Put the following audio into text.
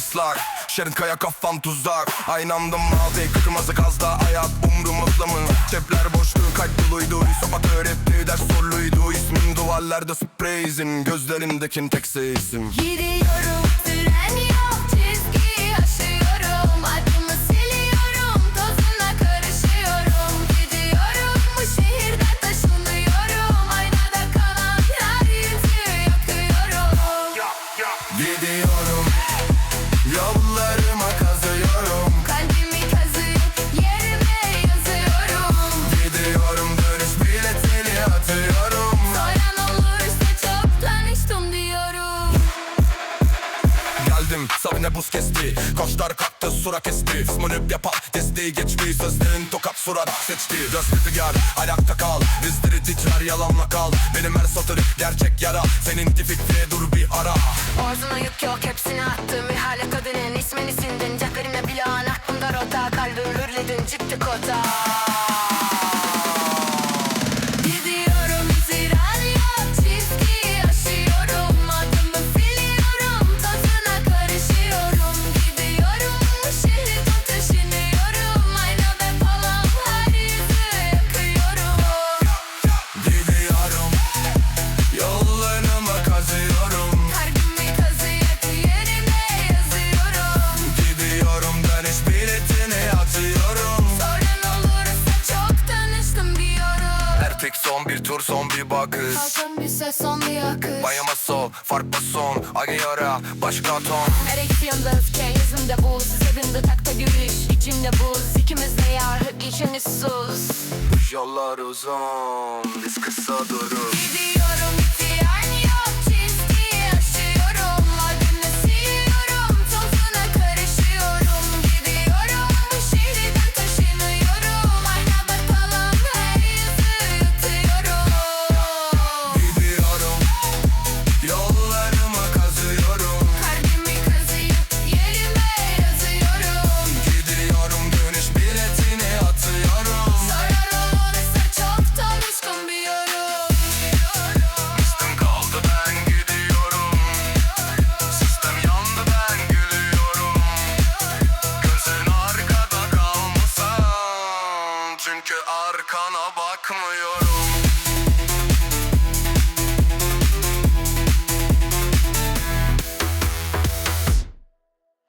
ıslak. Şerit kaya kafam tuzak Aynı anda mavi kırmızı gazda Hayat umrumuzda mı Cepler boştu kalp doluydu Sokak öğretti ders zorluydu. İsmim duvarlarda sprey izin Gözlerimdekin tek sesim? Gidiyorum Geldim savine buz kesti. Koçlar kalktı sura kesti. Smanıp yapan desteği geçmiş Sözlerin tokat surat seçti. Rösteti gel ayakta kal. Bizleri titrer yalanla kal. Benim her satırı gerçek yara. Senin fikri dur bir ara. Ağzına yük yok hepsini attım. Bir hale kadının ismini sindin. Ceplerimde plan aklımda rota Kalbim hürledin çıktı kota bir tur son bir bakış. Kalkın bir ses son bir akış Bayama sol farklı son Agiyara başka ton. Ereksiyonda öfke yüzümde buz. Cebimde takta gülüş içimde buz. İkimiz de yar içimiz sus Yollar uzun biz kısa durur. Gidiyorum Çünkü arkana bakmıyor.